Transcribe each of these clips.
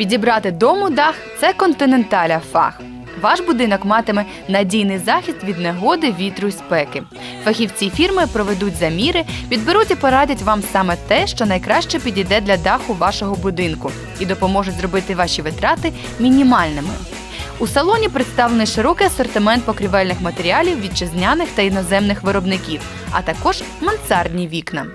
Підібрати дому дах це континенталя фах. Ваш будинок матиме надійний захист від негоди, вітру і спеки. Фахівці фірми проведуть заміри, підберуть і порадять вам саме те, що найкраще підійде для даху вашого будинку, і допоможе зробити ваші витрати мінімальними. У салоні представлений широкий асортимент покрівельних матеріалів вітчизняних та іноземних виробників, а також мансардні вікна.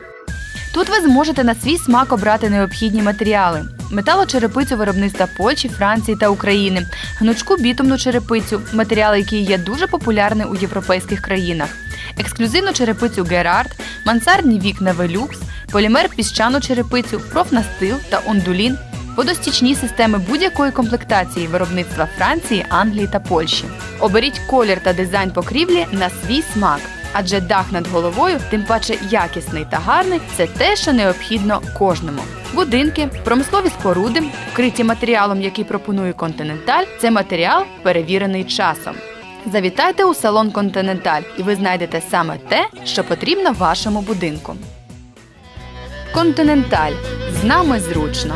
Тут ви зможете на свій смак обрати необхідні матеріали: металочерепицю виробництва Польщі, Франції та України, гнучку бітумну черепицю, матеріал, який є дуже популярний у європейських країнах, ексклюзивну черепицю Герард, мансардні вікна Велюкс, полімер піщану черепицю, профнастил та ондулін, водостічні системи будь-якої комплектації виробництва Франції, Англії та Польщі. Оберіть колір та дизайн покрівлі на свій смак. Адже дах над головою, тим паче якісний та гарний, це те, що необхідно кожному. Будинки, промислові споруди, вкриті матеріалом, який пропонує Континенталь, це матеріал, перевірений часом. Завітайте у салон Континенталь, і ви знайдете саме те, що потрібно вашому будинку. Континенталь з нами зручно.